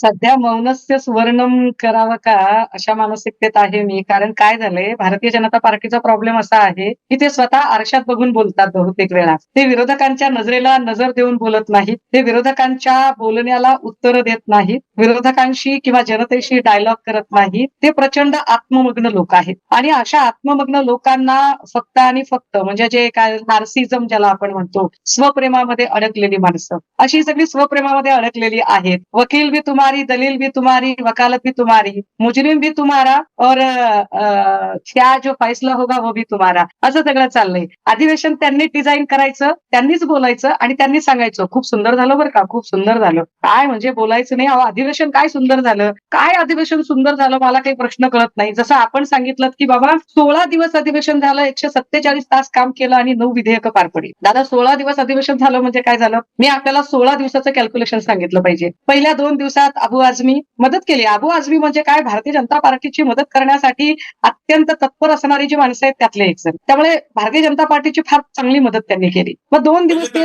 सध्या मौनस्य सुवर्णम करावं का अशा मानसिकतेत आहे मी. कारण काय झालंय भारतीय जनता पार्टीचा प्रॉब्लेम असा आहे की ते स्वतः आरशात बघून बोलतात बहुतेक वेळा. ते विरोधकांच्या नजरेला नजर देऊन बोलत नाहीत. ते विरोधकांच्या बोलण्याला उत्तर देत नाहीत. विरोधकांशी किंवा जनतेशी डायलॉग करत नाहीत. ते प्रचंड आत्ममग्न लोक आहेत. आणि अशा आत्ममग्न लोकांना फक्त आणि फक्त म्हणजे जे काय नार्सिझम ज्याला आपण म्हणतो स्वप्रेमामध्ये अडकलेली माणसं. अशी सगळी स्वप्रेमामध्ये अडकलेली आहेत. वकील भी तुम्हारी दलील भी तुम्हारी वकालत भी तुम्हारी मुजरिम भी तुम्हारा और अ, क्या जो फैसला होगा वो भी तुम्हारा. असं सगळं चाललंय. अधिवेशन त्यांनी डिझाईन करायचं त्यांनीच बोलायचं आणि त्यांनी सांगायचं खूप सुंदर झालं बरं का खूप सुंदर झालं. काय म्हणजे बोलायचं नाही अहो, अधिवेशन काय सुंदर झालं? काय अधिवेशन सुंदर झालं मला काही प्रश्न कळत नाही. जसं आपण सांगितलं की बाबा सोळा दिवस अधिवेशन झालं एकशे सत्तेचाळीस तास काम केलं आणि नऊ विधेयकं पार पडली. दादा सोळा दिवस अधिवेशन झालं म्हणजे काय झालं? मी आपल्याला सोळा दिवसाचं कॅल्क्युलेशन सांगितलं पाहिजे. पहिल्या दोन दिवसात अबू आझमी मदत केली. अबू आझमी म्हणजे काय? भारतीय जनता पार्टीची मदत करण्यासाठी अत्यंत तत्पर असणारी जी माणसं आहेत त्यातले एक जण. त्यामुळे भारतीय जनता पार्टीची फार चांगली मदत त्यांनी केली. मग दोन दिवस ते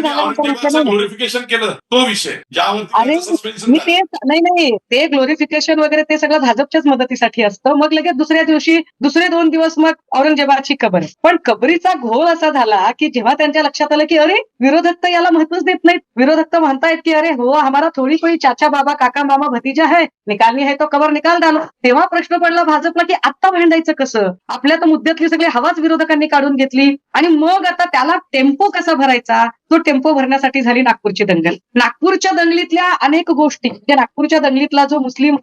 मी ते नाही नाही. ते ग्लोरिफिकेशन वगैरे ते सगळं भाजपच्याच मदतीसाठी असतं. मग लगेच दुसऱ्या दिवशी दुसरे दोन दिवस मग औरंगजेबाची कबर. पण कबरीचा घोळ असा झाला की जेव्हा त्यांच्या लक्षात आलं की अरे विरोधक तर याला महत्वच देत नाहीत. विरोधक तर म्हणतायत की अरे हो हमारा थोडी कोई चाचा बाबा काका मामा भतीजा है निकालनी आहे तो कवर निकाल डालो तेव्हा प्रश्न पडला भाजपला की आत्ता भांडायचं कसं? आपल्या तर मुद्द्यातली सगळी हवाच विरोधकांनी काढून घेतली. आणि मग आता त्याला टेम्पो कसा भरायचा? तो टेम्पो भरण्यासाठी झाली नागपूरची दंगल. नागपूरच्या दंगलीतल्या अनेक गोष्टी म्हणजे नागपूरच्या दंगलीतला जो मुस्लिम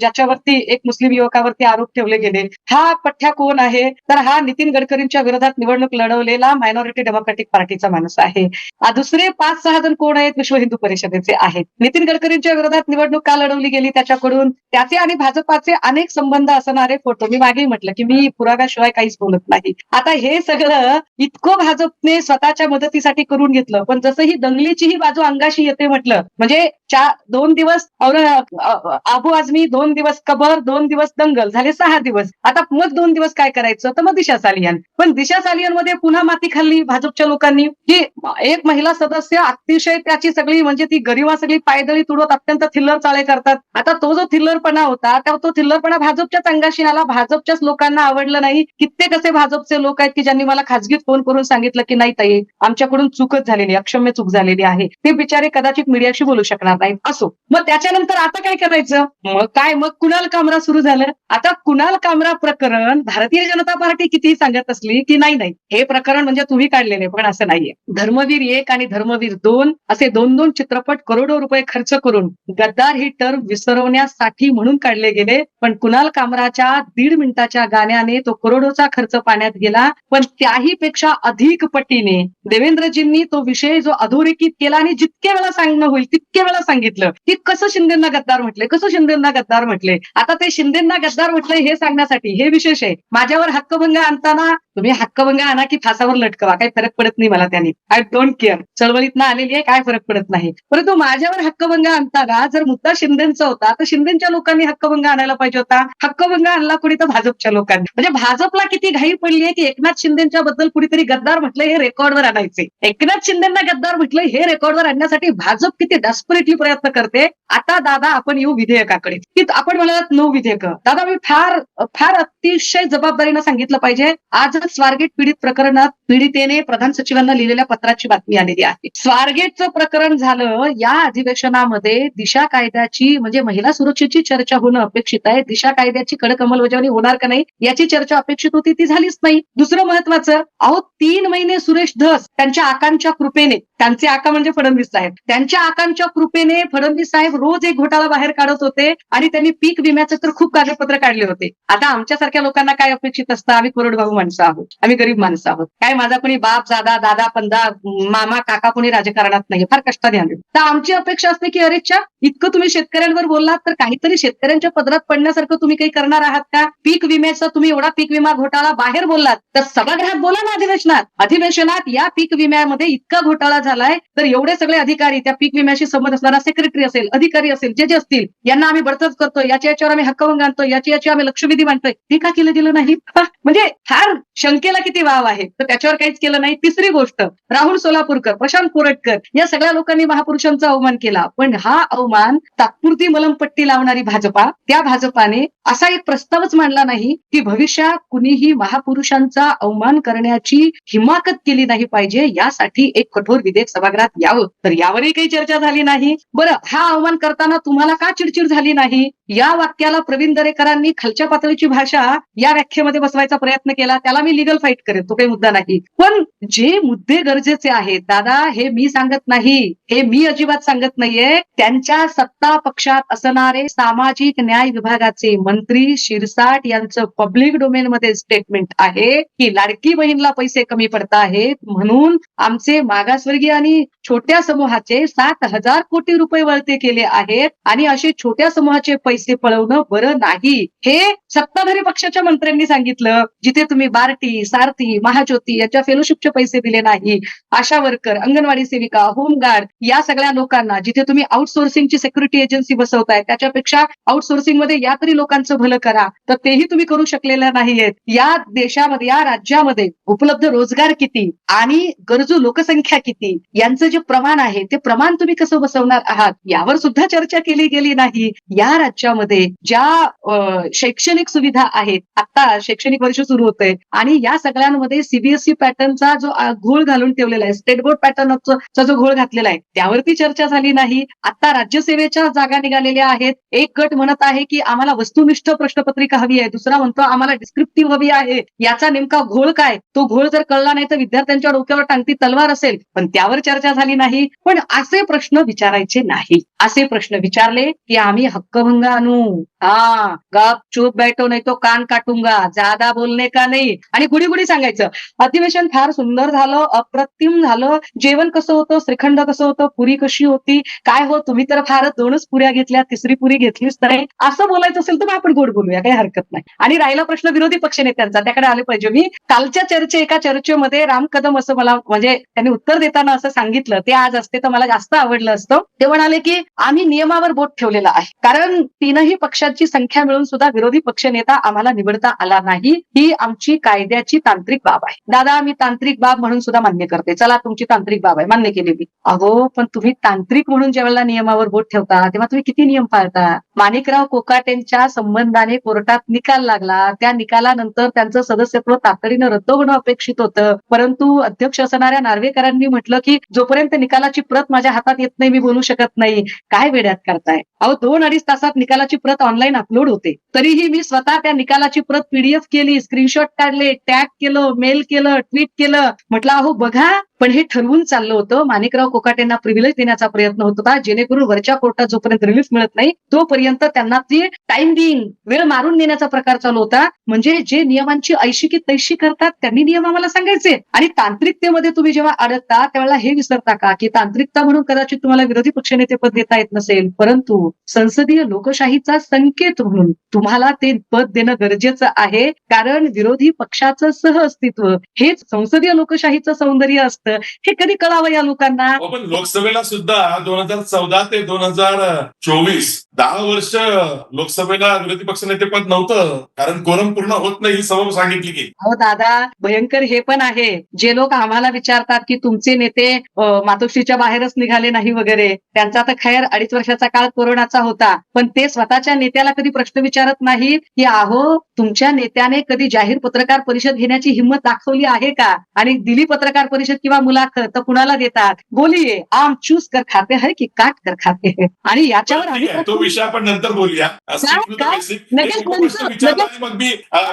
ज्याच्यावरती एक मुस्लिम युवकावरती आरोप ठेवले गेले हा पठ्ठ्या कोण आहे? तर हा नितीन गडकरींच्या विरोधात निवडणूक लढवलेला मायनॉरिटी डेमोक्रॅटिक पार्टीचा माणूस आहे. दुसरे पाच सहा जण कोण आहेत? विश्व हिंदू परिषदेचे आहेत. नितीन गडकरींच्या विरोधात निवडणूक काल लढवली गेली त्याच्याकडून. त्याचे आणि भाजपाचे अनेक संबंध असणारे फोटो मी मागे म्हटलं की मी पुराव्याशिवाय काहीच बोलत नाही. आता हे सगळं इतकं भाजपने स्वतःच्या मदतीसाठी करून घेतलं. पण जसं ही दंगलीची ही बाजू अंगाशी येते म्हटलं म्हणजे चार दोन दिवस आबू आजमी अबू दोन दिवस कबर दोन दिवस दंगल झाले सहा दिवस. आता मग दोन दिवस काय करायचं? तर मग दिशा सालियन. पण दिशा सालियनमध्ये पुन्हा माती खाल्ली भाजपच्या लोकांनी. की एक महिला सदस्य अतिशय त्याची सगळी म्हणजे ती गरिबा सगळी पायदळी तुडवत अत्यंत थिल्लर चाळे करतात. आता तो जो थिल्लरपणा होता त्या तो थिल्लरपणा भाजपच्याच अंगाशी आला. भाजपच्याच लोकांना आवडलं नाही. कित्येक असे भाजपचे लोक आहेत की ज्यांनी मला खासगीत फोन करून सांगितलं की नाही ताई आमच्याकडून चूकच झालेली अक्षम्य चूक झालेली आहे. ते बिचारे कदाचित मीडियाशी बोलू शकणार नाहीत असो. मग त्याच्यानंतर आता काय करायचं? मग काय? मग कुणाल कामरा सुरू झालं? आता कुणाल कामरा प्रकरण भारतीय जनता पार्टी कितीही सांगत असली की नाही नाही. हे प्रकरण म्हणजे तुम्ही काढलेले पण असं नाहीये. धर्मवीर एक आणि धर्मवीर दोन असे दोन दोन चित्रपट करोडो रुपये खर्च करून गद्दार ही टर्म विसरवण्यासाठी म्हणून काढले गेले पण कुणाल कामराच्या दीड मिनिटाच्या गाण्याने तो करोडोचा खर्च पाण्यात गेला पण त्याही पेक्षा अधिक पटीने देवेंद्रजींनी तो विषय जो अधोरेखित केला आणि जितके वेळा सांगणं होईल तितके वेळा सांगितलं. की कसं शिंदेना गद्दार म्हटले? कसं शिंदेना गद्दार म्हटले? आता ते शिंदेना गद्दार म्हटले हे सांगण्यासाठी हे विशेष आहे. माझ्यावर हक्कभंग आणताना तुम्ही हक्कभंग आणा की फासावर लटकवा काही फरक पडत नाही मला त्याने. आय डोंट केअर चळवळीतनं आलेली आहे काय फरक पडत नाही. परंतु माझ्यावर हक्कभंग आणताना जर मुद्दा शिंदेचा होता तर शिंदेच्या लोकांनी हक्कभंग आणायला पाहिजे होता. हक्कभंग आणला कुणी तर भाजपच्या लोकांनी. म्हणजे भाजपला किती घाई पडली आहे की एकनाथ शिंदेच्या बद्दल कुणीतरी गद्दार म्हटलं हे रेकॉर्डवर आणायचे एकनाथ शिंदेना गद्दार म्हटलं हे रेकॉर्डवर आणण्यासाठी भाजप किती डेस्परेटली प्रयत्न करते. आता दादा आपण येऊ विधेयकाकडे. की आपण म्हणालात नऊ विधेयक. दादा मी फार फार अतिशय जबाबदारीनं सांगितलं पाहिजे. आजच स्वारगेट पीडित प्रकरणात पीडितेने प्रधान सचिवांना लिहिलेल्या पत्राची बातमी आलेली आहे. स्वारगेटचं प्रकरण झालं या अधिवेशनामध्ये दिशा कायद्याची म्हणजे महिला सुरक्षेची चर्चा होणं अपेक्षित आहे. दिशा कायद्याची कडक अंमलबजावणी होणार का नाही याची चर्चा अपेक्षित होती ती झालीच नाही. दुसरं महत्वाचं अहो तीन महिने सुरेश धस त्यांच्या आकांक्षा कृपेने त्यांचे आका म्हणजे फडणवीस साहेब. त्यांच्या आकांच्या कृपेने फडणवीस साहेब रोज एक घोटाळा बाहेर काढत होते आणि त्यांनी पीक विम्याचे तर खूप कागदपत्र काढले होते. आता आमच्यासारख्या लोकांना काय अपेक्षित असतं? आम्ही कोरडभाऊ माणसं आहोत. आम्ही गरीब माणसं आहोत. काय माझा कोणी बाप दादा दादा पंदा मामा काका कोणी राजकारणात नाही फार कष्टाने आले तर आमची अपेक्षा असते की अरेच्या इतकं तुम्ही शेतकऱ्यांवर बोललात तर काहीतरी शेतकऱ्यांच्या पदरात पडण्यासारखं तुम्ही काही करणार आहात का? पीक विम्याचा तुम्ही एवढा पीक विमा घोटाळा बाहेर बोललात. तर सभागृहात बोला ना अधिवेशनात. अधिवेशनात या पीक विम्यामध्ये इतका घोटाळा झालाय. तर एवढे सगळे अधिकारी त्या पीक विम्याशी संबंध असणारा सेक्रेटरी असेल अधिकारी असेल जे जे असतील यांना आम्ही बडतच करतो याच्या याच्यावर आम्ही हक्कभंग आणतो याची याची आम्ही लक्षवेधी मांडतोय. हे का केलं गेलं नाही? म्हणजे फार शंकेला किती वाव आहे. तर त्याच्यावर काहीच केलं नाही. तिसरी गोष्ट राहुल सोलापूरकर प्रशांत कोरटकर या सगळ्या लोकांनी महापुरुषांचा अवमान केला. पण हा अवमान तात्पुरती मलमपट्टी लावणारी भाजपा त्या भाजपाने असा एक प्रस्तावच मांडला नाही की भविष्यात कुणीही महापुरुषांचा अवमान करण्याची हिमाकत केली नाही पाहिजे यासाठी एक कठोर विधेयक सभागृहात यावं. तर यावरही काही चर्चा झाली नाही. बरं हा आव्हान करताना तुम्हाला का चिडचिड झाली नाही? या वाक्याला प्रवीण दरेकरांनी खालच्या पातळीची भाषा या व्याख्येमध्ये बसवायचा प्रयत्न केला. त्याला मी लिगल फाईट करेन. तो काही मुद्दा नाही. पण जे मुद्दे गरजेचे आहेत दादा हे मी सांगत नाही. हे मी अजिबात सांगत नाहीये. त्यांच्या सत्ता पक्षात असणारे सामाजिक न्याय विभागाचे मंत्री शिरसाट यांचं पब्लिक डोमेन मध्ये स्टेटमेंट आहे की लाडकी बहीणला पैसे कमी पडत आहेत म्हणून आमचे मागासवर्गीय आणि छोट्या समूहाचे सात हजार कोटी रुपये वळते केले आहेत आणि असे छोट्या समूहाचे पैसे पळवणं बरं नाही. हे सत्ताधारी पक्षाच्या मंत्र्यांनी सांगितलं जिथे तुम्ही बार्टी सारथी महाज्योती यांच्या फेलोशिपचे पैसे दिले नाही आशा वर्कर अंगणवाडी सेविका होमगार्ड या सगळ्या लोकांना जिथे तुम्ही आउटसोर्सिंगची सेक्युरिटी एजन्सी बसवताय त्याच्यापेक्षा आउटसोर्सिंगमध्ये या तरी लोकांचं भलं करा तर तेही तुम्ही करू शकलेलं नाहीयेत. या देशामध्ये या राज्यामध्ये उपलब्ध रोजगार किती आणि गरजू लोकसंख्या किती? यांचं जे प्रमाण आहे ते प्रमाण तुम्ही कसं बसवणार आहात? यावर सुद्धा चर्चा केली गेली नाही. या राज्यामध्ये ज्या शैक्षणिक सुविधा आहेत आता शैक्षणिक वर्ष सुरू होतंय आणि या सगळ्यांमध्ये सीबीएसई पॅटर्नचा जो घोळ घालून ठेवलेला आहे स्टेट बोर्ड पॅटर्नचा जो घोळ घातलेला आहे त्यावरती चर्चा झाली नाही. आता राज्यसेवेच्या जागा निघालेल्या आहेत. एक गट म्हणत आहे की आम्हाला वस्तुनिष्ठ प्रश्नपत्रिका हवी आहे. दुसरा म्हणतो आम्हाला डिस्क्रिप्टिव्ह हवी आहे. याचा नेमका घोळ काय? तो घोळ जर कळला नाही तर विद्यार्थ्यांच्या डोक्यावर टांगती तलवार असेल. पण त्यावर चर्चा झाली नाही पण असे प्रश्न विचारायचे नाही. असे प्रश्न विचारले की आम्ही हक्कभंग आणू. हा गप चूप बैठो नाही तो कान काटूंगा. जादा बोलणे का नाही? आणि गुढी गुढी सांगायचं. अधिवेशन फार सुंदर झालं अप्रतिम झालं. जेवण कसं होतं? श्रीखंड कसं होतं? पुरी कशी होती? काय हो? तुम्ही तर फारच दोनच पुऱ्या घेतल्या तिसरी पुरी घेतलीच तर नाही. असं बोलायचं असेल तर मग आपण गोड बोलूया काही हरकत नाही. आणि राहिला प्रश्न विरोधी पक्षनेत्यांचा त्याकडे आले पाहिजे. मी कालच्या चर्चे एका चर्चेमध्ये राम कदम असं मला म्हणजे त्यांनी उत्तर देताना असं सांगितलं ते आज असते तर मला जास्त आवडलं असतं. ते म्हणाले की आम्ही नियमावर बोट ठेवलेला आहे. कारण तीनही पक्षांची संख्या मिळून सुद्धा विरोधी पक्षनेता आम्हाला निवडता आला नाही. ही आमची कायद्याची तांत्रिक बाब आहे. दादा मी तांत्रिक बाब म्हणून सुद्धा मान्य करते. चला तुमची तांत्रिक बाब आहे. मान्य केली मी. अहो पण तुम्ही तांत्रिक म्हणून ज्यावेळेला नियमावर बोट ठेवता तेव्हा तुम्ही किती नियम पाळता? माणिकराव कोकाटेंच्या संबंधाने कोर्टात निकाल लागला. त्या निकालानंतर त्यांचं सदस्यत्व तातडीनं रद्द होणं अपेक्षित होतं. परंतु अध्यक्ष असणाऱ्या नार्वेकरांनी म्हटलं की जोपर्यंत निकालाची प्रत माझ्या हातात येत नाही मी बोलू शकत नाही. काय वेड्यात करताय? अहो दोन अडीच तासात निकालाची प्रत ऑनलाईन अपलोड होते. तरीही मी स्वतः त्या निकालाची प्रत पीडीएफ केली स्क्रीनशॉट काढले टॅग केलं मेल केलं ट्विट केलं. म्हटलं अहो बघा. पण हे ठरवून चाललं होतं. माणिकराव कोकाटेंना प्रिव्हिलेज देण्याचा प्रयत्न होत होता. जेणेकरून वरच्या कोर्टात जोपर्यंत रिलीफ मिळत नाही तोपर्यंत त्यांना ती टाइम देईन वेळ मारून देण्याचा प्रकार चालू होता. म्हणजे जे नियमांची ऐशी की तैशी करतात त्यांनी नियम आम्हाला सांगायचे. आणि तांत्रिकतेमध्ये तुम्ही जेव्हा अडकता त्यावेळेला हे विसरता का? की तांत्रिकता म्हणून कदाचित तुम्हाला विरोधी पक्षनेते पद देता येत नसेल. परंतु संसदीय लोकशाहीचा संकेत म्हणून तुम्हाला ते पद देणं गरजेचं आहे. कारण विरोधी पक्षाचं सह अस्तित्व हेच संसदीय लोकशाहीचं सौंदर्य असतं. हे कधी कळावं या लोकांना? हो, पण लोकसभेला सुद्धा दोन हजार चौदा ते दोन हजार चोवीस दहा वर्ष लोकसभेला विरोधी पक्षनेते पद नव्हतं. कारण कोरम पूर्ण होत नाही ही सबब सांगितली की. हो दादा भयंकर हे पण आहे. जे लोक आम्हाला विचारतात की तुमचे नेते अं, मातोश्रीच्या बाहेरच निघाले नाही वगैरे. त्यांचा तर खैर अडीच वर्षाचा काळ कोरोनाचा होता. पण ते स्वतःच्या नेत्याला कधी प्रश्न विचारत नाहीत की अहो तुमच्या नेत्याने कधी जाहीर पत्रकार परिषद घेण्याची हिंमत दाखवली आहे का? आणि दिली पत्रकार परिषद किंवा मुलाखत तर कुणाला देतात? बोलिये. आम चूस कर खाते है की काट कर खाते है. आणि याच्यावर आम्ही आहे, तो विषय आपण नंतर बोलूया. मग मी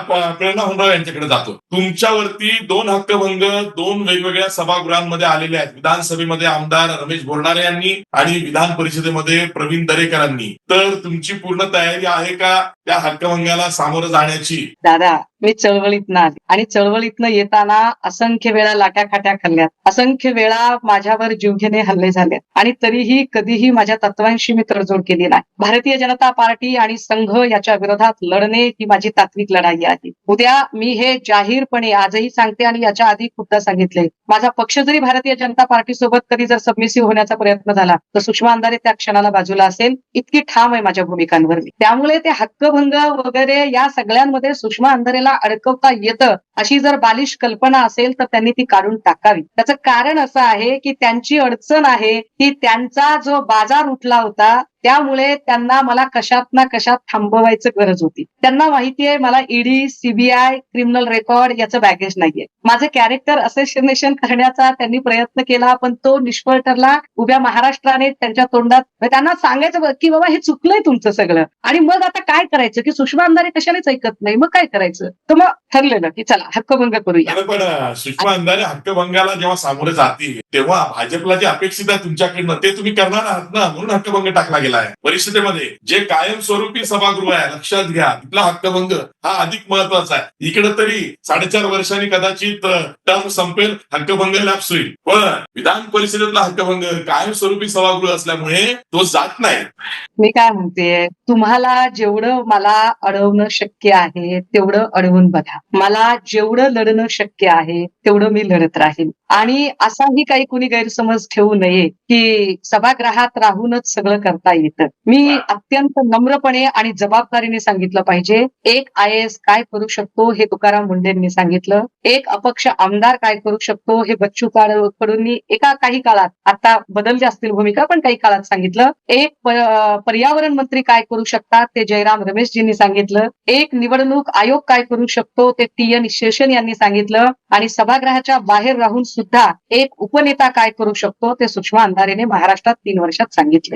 प्रेरणा होंडाळ यांच्याकडे जातो. तुमच्यावरती दोन हक्कभंग दोन वेगवेगळ्या सभागृहांमध्ये आलेले आहेत. विधानसभेमध्ये आमदार रमेश बोरणारे यांनी आणि विधान परिषदेमध्ये प्रवीण दरेकरांनी. तर तुमची पूर्ण तयारी आहे का? त्या हक्कभंगाला सामोरं जाण्याची. दादा मी चळवळीतनं आले आणि चळवळीतनं येताना असंख्य वेळा लाट्या खाट्या खाल्ल्यात. असंख्य वेळा माझ्यावर जीवघेणे हल्ले झाले आणि तरीही कधीही माझ्या तत्वांशी मी तडजोड केली नाही. भारतीय जनता पार्टी आणि संघ याच्या विरोधात लढणे ही माझी तात्विक लढाई आहे. उद्या मी हे जाहीरपणे आजही सांगते आणि याच्या आधी खूपदा सांगितले. माझा पक्ष जरी भारतीय जनता पार्टी सोबत कधी जर सबमिसिव्ह होण्याचा प्रयत्न झाला तर सुषमा अंधारे त्या क्षणाला बाजूला असेल. इतकी ठाम आहे माझ्या भूमिकांवर त्यामुळे ते हक्क हक्कभंग वगैरे या सगळ्यांमध्ये सुषमा अंधारेला अडकवता येतं अशी जर बालिश कल्पना असेल तर त्यांनी ती काढून टाकावी. त्याचं कारण असं आहे की त्यांची अडचण आहे की त्यांचा जो बाजार उठला होता त्यामुळे त्यांना मला कशात ना कशात थांबवायचं गरज होती. त्यांना माहितीये मला ईडी सीबीआय क्रिमिनल रेकॉर्ड याचं बॅगेज नाहीये. माझे कॅरेक्टर असेसिनेशन करण्याचा त्यांनी प्रयत्न केला पण तो निष्फळ ठरला उभ्या महाराष्ट्राने त्यांच्या तोंडात त्यांना सांगायचं की बाबा हे चुकलंय तुमचं सगळं. आणि मग आता काय करायचं? की सुषमा अंधारे कशानेच ऐकत नाही. मग काय करायचं? तर मग ठरलेलं की चला हक्कभंग करूया. पण सुषमा अंधारे हक्कभंगाला जेव्हा सामोरे जाते तेव्हा भाजपला जे अपेक्षित आहे तुमच्याकडनं ते तुम्ही करणार आहात ना? म्हणून हक्कभंग टाकला गेला आहे. परिषदेमध्ये जे कायमस्वरूपी सभागृह आहे लक्षात घ्या तिथला हक्कभंग हा अधिक महत्त्वाचा आहे. इकडे तरी साडेचार वर्षांनी कदाचित टर्म संपेल हक्कभंग लॅप्स होईल. पण विधान परिषदेतला हक्कभंग कायमस्वरूपी सभागृह असल्यामुळे तो जात नाही. मी काय म्हणते तुम्हाला जेवढं मला अडवणं शक्य आहे तेवढं अडवून बघा. मला जेवढं लढणं शक्य आहे तेवढं मी लढत राहील आणि असाही काही कुणी गैरसमज ठेवू नये की सभागृहात राहूनच सगळं करता येतं मी अत्यंत नम्रपणे आणि जबाबदारीने सांगितलं पाहिजे एक आय एस काय करू शकतो हे तुकाराम मुंडेंनी सांगितलं एक अपक्ष आमदार काय करू शकतो हे बच्चू कडू- कडूंनी एका काही काळात आता बदल असतील भूमिका पण काही काळात सांगितलं एक पर्यावरण मंत्री काय करू शकतात ते जयराम रमेशजींनी सांगितलं एक निवडणूक आयोग काय करू शकतो ते टी एन शेषन यांनी सांगितलं आणि सभागृहाच्या बाहेर राहून सुद्धा एक उपनेता काय करू शकतो ते सुषमा अंधारेने महाराष्ट्रात तीन वर्षात सांगितले.